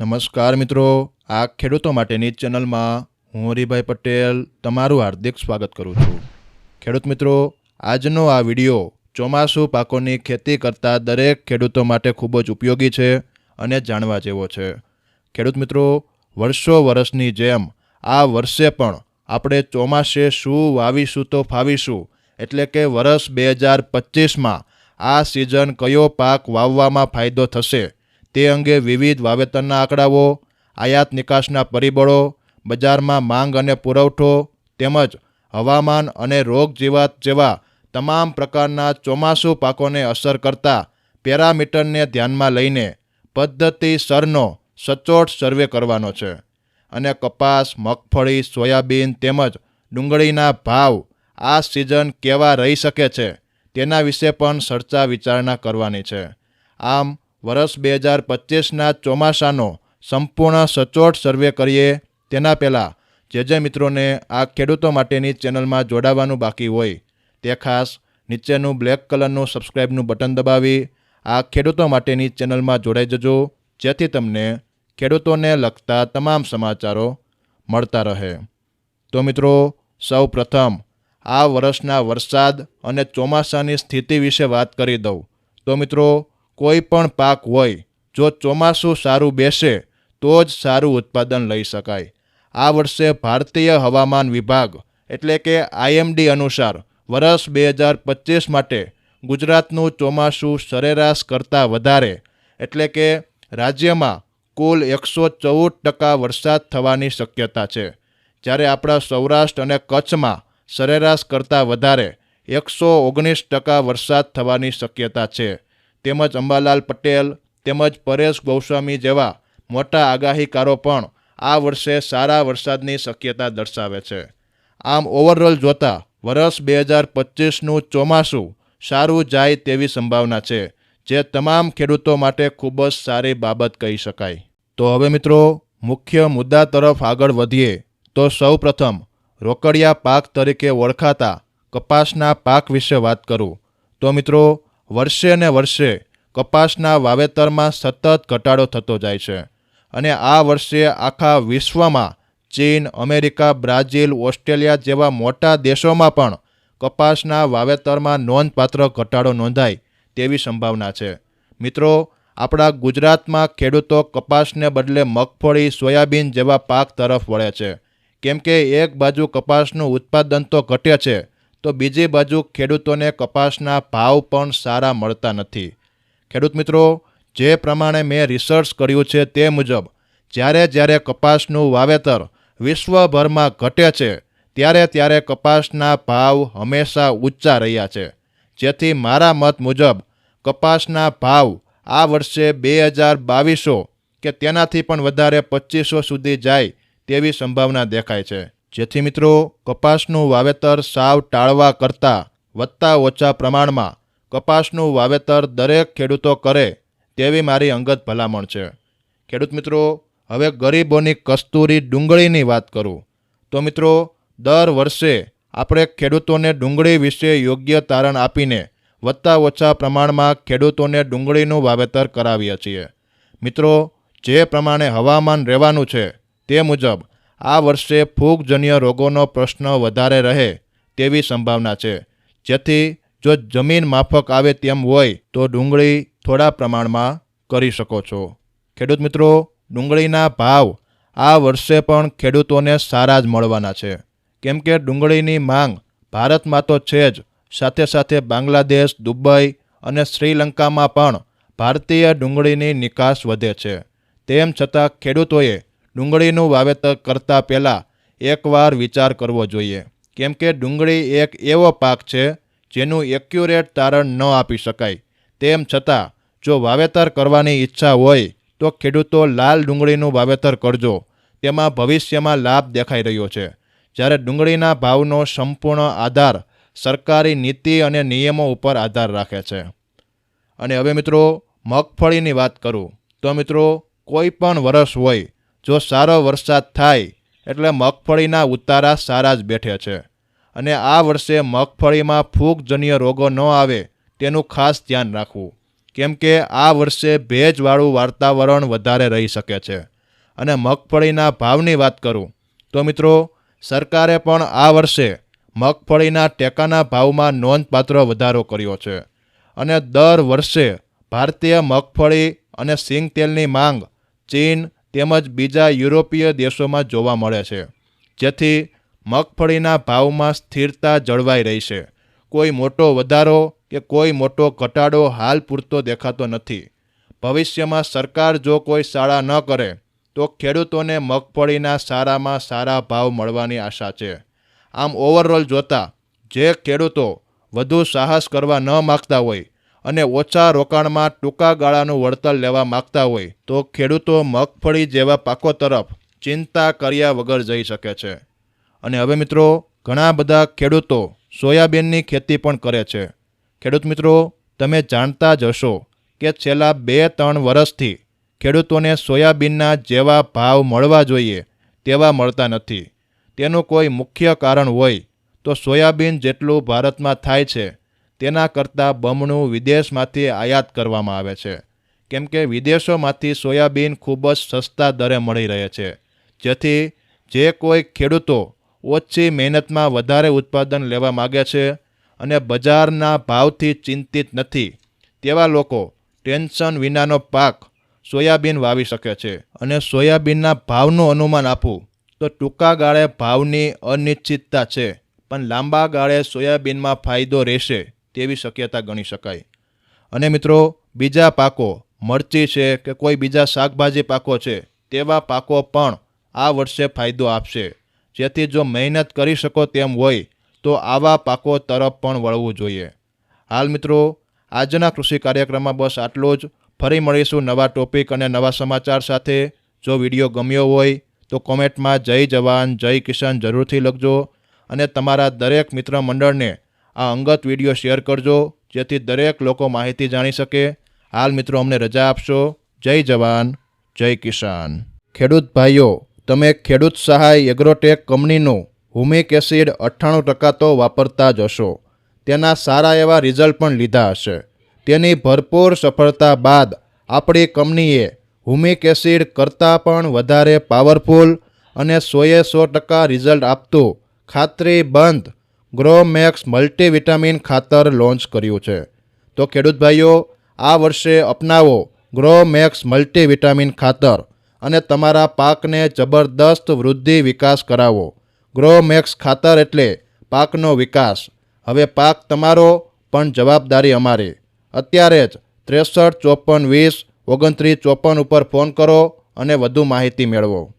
નમસ્કાર મિત્રો, આ ખેડૂતો માટેની ચેનલમાં હું હરિભાઈ પટેલ તમારું હાર્દિક સ્વાગત કરું છું. ખેડૂત મિત્રો, આજનો આ વિડિયો ચોમાસું પાકોની ખેતી કરતા દરેક ખેડૂતો માટે ખૂબ જ ઉપયોગી છે અને જાણવા જેવો છે. ખેડૂત મિત્રો, વર્ષો વર્ષની જેમ આ વર્ષે પણ આપણે ચોમાસે શું વાવીશું તો ફાવીશું, એટલે કે વર્ષ બે હજાર પચીસમાં આ સિઝન કયો પાક વાવવામાં ફાયદો થશે તે અંગે વિવિધ વાવેતરના આંકડાઓ, આયાત નિકાસના પરિબળો, બજારમાં માંગ અને પુરવઠો, તેમજ હવામાન અને રોગ જીવાત જેવા તમામ પ્રકારના ચોમાસું પાકોને અસર કરતા પેરામીટરને ધ્યાનમાં લઈને પદ્ધતિસરનો સચોટ સર્વે કરવાનો છે. અને કપાસ, મગફળી, સોયાબીન તેમજ ડુંગળીના ભાવ આ સિઝન કેવા રહી શકે છે તેના વિશે પણ ચર્ચા વિચારણા કરવાની છે. આમ વર્ષ બે હજાર પચીસના ચોમાસાનો સંપૂર્ણ સચોટ સર્વે કરીએ તેના પહેલાં જે જે મિત્રોને આ ખેડૂતો માટેની ચેનલમાં જોડાવાનું બાકી હોય તે ખાસ નીચેનું બ્લેક કલરનું સબસ્ક્રાઇબનું બટન દબાવી આ ખેડૂતો માટેની ચેનલમાં જોડાઈ જજો, જેથી તમને ખેડૂતોને લગતા તમામ સમાચારો મળતા રહે. તો મિત્રો, સૌ પ્રથમ આ વર્ષના વરસાદ અને ચોમાસાની સ્થિતિ વિશે વાત કરી દઉં. તો મિત્રો કોઈ પણ પાક હોય, જો ચોમાસું સારું બેસે, તો જ સારું ઉત્પાદન લઈ શકાય. આ વર્ષે ભારતીય હવામાન વિભાગ, એટલે કે આઈએમડી અનુસાર વર્ષ બે હજાર પચીસ માટે ગુજરાતનું ચોમાસું સરેરાશ કરતાં વધારે, એટલે કે રાજ્યમાં કુલ એકસો ચૌદ ટકા વરસાદ થવાની શક્યતા છે. જ્યારે આપણા સૌરાષ્ટ્ર અને કચ્છમાં સરેરાશ કરતાં વધારે, એકસો ઓગણીસ ટકા વરસાદ થવાની શક્યતા છે. તેમજ અંબાલાલ પટેલ તેમજ પરેશ ગોસ્વામી જેવા મોટા આગાહીકારો પણ આ વર્ષે સારા વરસાદની શક્યતા દર્શાવે છે. આમ ઓવરઓલ જોતા વર્ષ બે હજાર પચીસનું ચોમાસું સારું જાય તેવી સંભાવના છે, જે તમામ ખેડૂતો માટે ખૂબ જ સારી બાબત કહી શકાય. તો હવે મિત્રો, મુખ્ય મુદ્દા તરફ આગળ વધીએ, તો સૌ પ્રથમ રોકડિયા પાક તરીકે ઓળખાતા કપાસના પાક વિશે વાત કરું. તો મિત્રો વર્ષે ને વર્ષે કપાસના વાવેતરમાં સતત ઘટાડો થતો જાય છે અને આ વર્ષે આખા વિશ્વમાં ચીન, અમેરિકા, બ્રાઝિલ, ઓસ્ટ્રેલિયા જેવા મોટા દેશોમાં પણ કપાસના વાવેતરમાં નોંધપાત્ર ઘટાડો નોંધાય તેવી સંભાવના છે. મિત્રો, આપણા ગુજરાતમાં ખેડૂતો કપાસને બદલે મગફળી, સોયાબીન જેવા પાક તરફ વળે છે. કેમ કે એક બાજુ કપાસનું ઉત્પાદન તો ઘટે છે તો બીજી બાજુ ખેડૂતોને કપાસના ભાવ પણ સારા મળતા નથી. ખેડૂત મિત્રો, જે પ્રમાણે મેં રિસર્ચ કર્યું છે તે મુજબ, જ્યારે જ્યારે કપાસનું વાવેતર વિશ્વભરમાં ઘટે છે, ત્યારે ત્યારે કપાસના ભાવ હંમેશા ઊંચા રહ્યા છે. જેથી મારા મત મુજબ, કપાસના ભાવ આ વર્ષે બે હજાર બાવીસો કે તેનાથી પણ વધારે પચીસો સુધી જાય તેવી સંભાવના દેખાય છે. જેથી મિત્રો, કપાસનું વાવેતર સાવ ટાળવા કરતાં વધતા ઓછા પ્રમાણમાં કપાસનું વાવેતર દરેક ખેડૂતો કરે તેવી મારી અંગત ભલામણ છે. ખેડૂત મિત્રો, હવે ગરીબોની કસ્તુરી ડુંગળીની વાત કરું. તો મિત્રો, દર વર્ષે આપણે ખેડૂતોને ડુંગળી વિશે યોગ્ય તારણ આપીને વધતા ઓછા પ્રમાણમાં ખેડૂતોને ડુંગળીનું વાવેતર કરાવીએ છીએ. મિત્રો, જે પ્રમાણે હવામાન રહેવાનું છે તે મુજબ આ વર્ષે ફૂગજન્ય રોગોનો પ્રશ્ન વધારે રહે તેવી સંભાવના છે. જેથી જો જમીન માફક આવે તેમ હોય તો ડુંગળી થોડા પ્રમાણમાં કરી શકો છો. ખેડૂત મિત્રો, ડુંગળીના ભાવ આ વર્ષે પણ ખેડૂતોને સારા જ મળવાના છે. કેમ કે ડુંગળીની માંગ ભારતમાં તો છે જ. સાથે સાથે બાંગ્લાદેશ, દુબઈ અને શ્રીલંકામાં પણ ભારતીય ડુંગળીની નિકાસ વધે છે. તેમ છતાં ખેડૂતોએ ડુંગળીનું વાવેતર કરતાં પહેલાં એકવાર વિચાર કરવો જોઈએ. કેમ કે ડુંગળી એક એવો પાક છે જેનું એક્યુરેટ તારણ ન આપી શકાય. તેમ છતાં, જો વાવેતર કરવાની ઈચ્છા હોય, તો ખેડૂતો લાલ ડુંગળીનું વાવેતર કરજો. તેમાં ભવિષ્યમાં લાભ દેખાઈ રહ્યો છે. જ્યારે ડુંગળીના ભાવનો સંપૂર્ણ આધાર સરકારી નીતિ અને નિયમો ઉપર આધાર રાખે છે. અને હવે મિત્રો, મગફળીની વાત કરું. તો મિત્રો, કોઈ પણ વરસ હોય જો સારો વરસાદ થાય, એટલે મગફળીના ઉતારા સારા જ બેઠે છે. અને આ વર્ષે મગફળીમાં ફૂગજન્ય રોગો ન આવે, તેનું ખાસ ધ્યાન રાખવું. કેમ કે આ વર્ષે ભેજવાળું વાતાવરણ વધારે રહી શકે છે. અને મગફળીના ભાવની વાત કરું, તો મિત્રો, સરકારે પણ આ વર્ષે મગફળીના ટેકાના ભાવમાં નોંધપાત્ર વધારો કર્યો છે. અને દર વર્ષે ભારતીય મગફળી અને સિંગ તેલની માંગ ચીન તેમજ બીજા યુરોપીય દેશોમાં જોવા મળે છે, જેથી મગફળીના ભાવમાં સ્થિરતા જળવાઈ રહી છે. કોઈ મોટો વધારો કે કોઈ મોટો ઘટાડો હાલ પૂરતો દેખાતો નથી. ભવિષ્યમાં સરકાર જો કોઈ શાળા ન કરે, તો ખેડૂતોને મગફળીના સારામાં સારા ભાવ મળવાની આશા છે. આમ ઓવરઓલ જોતા, જે ખેડૂતો વધુ સાહસ કરવા ન માગતા હોય અને ઓછા રોકાણમાં ટૂંકા ગાળાનું વળતર લેવા માગતા હોય, તો ખેડૂતો મગફળી જેવા પાકો તરફ ચિંતા કર્યા વગર જઈ શકે છે. અને હવે મિત્રો, ઘણા બધા ખેડૂતો સોયાબીનની ખેતી પણ કરે છે. ખેડૂત મિત્રો, તમે જાણતા જ હશો કે છેલ્લા બે ત્રણ વર્ષથી ખેડૂતોને સોયાબીનના જેવા ભાવ મળવા જોઈએ તેવા મળતા નથી. તેનું કોઈ મુખ્ય કારણ હોય તો સોયાબીન જેટલું ભારતમાં થાય છે તેના કરતાં બમણું વિદેશમાંથી આયાત કરવામાં આવે છે. કેમ કે વિદેશોમાંથી સોયાબીન ખૂબ જ સસ્તા દરે મળી રહે છે. જેથી જે કોઈ ખેડૂતો ઓછી મહેનતમાં વધારે ઉત્પાદન લેવા માગે છે અને બજારના ભાવથી ચિંતિત નથી, તેવા લોકો ટેન્શન વિનાનો પાક સોયાબીન વાવી શકે છે અને સોયાબીનના ભાવનું અનુમાન આપવું તો ટૂંકા ગાળે ભાવની અનિશ્ચિતતા છે, પણ લાંબા ગાળે સોયાબીનમાં ફાયદો રહેશે. તેવી શક્યતા ગણી શકાય. અને મિત્રો, બીજા પાકો, મરચી છે કે કોઈ બીજા શાકભાજી પાકો છે, તેવા પાકો પણ આ વર્ષે ફાયદો આપશે. જેથી જો મહેનત કરી શકો તેમ હોય, તો આવા પાકો તરફ પણ વળવું જોઈએ. હાલ મિત્રો, આજના કૃષિ કાર્યક્રમમાં બસ આટલું જ. ફરી મળીશું નવા ટોપિક અને નવા સમાચાર સાથે. જો વીડિયો ગમ્યો હોય, તો કોમેન્ટમાં જય જવાન, જય કિસાન જરૂરથી લખજો. અને તમારા દરેક મિત્ર મંડળને આ અંગત વીડિયો શેર કરજો, જેથી દરેક લોકો માહિતી જાણી શકે. હાલ મિત્રો, અમને રજા આપશો. જય જવાન, જય કિસાન. ખેડૂત ભાઈઓ, તમે ખેડૂત સહાય એગ્રોટેક કંપનીનું હુમિક એસિડ અઠ્ઠાણું ટકા તો વાપરતા જ હશો. તેના સારા એવા રિઝલ્ટ પણ લીધા હશે. તેની ભરપૂર સફળતા બાદ આપણી કંપનીએ હુમિક એસિડ કરતાં પણ વધારે પાવરફુલ અને સોએ સો ટકા રિઝલ્ટ આપતું ખાતરી બંધ ગ્રોમેક્સ મલ્ટીવિટામિન ખાતર લોન્ચ કર્યું છે. તો ખેડૂત ભાઈઓ, આ વર્ષે અપનાવો ગ્રોમેક્સ મલ્ટીવિટામિન ખાતર અને તમારા પાકને જબરદસ્ત વૃદ્ધિ વિકાસ કરાવો. ગ્રોમેક્સ ખાતર એટલે પાકનો વિકાસ. હવે પાક તમારો, પણ જવાબદારી અમારી. અત્યારે જ ત્રેસઠ ચોપન વીસ ઓગણત્રીસ ચોપન ઉપર ફોન કરો અને વધુ માહિતી મેળવો.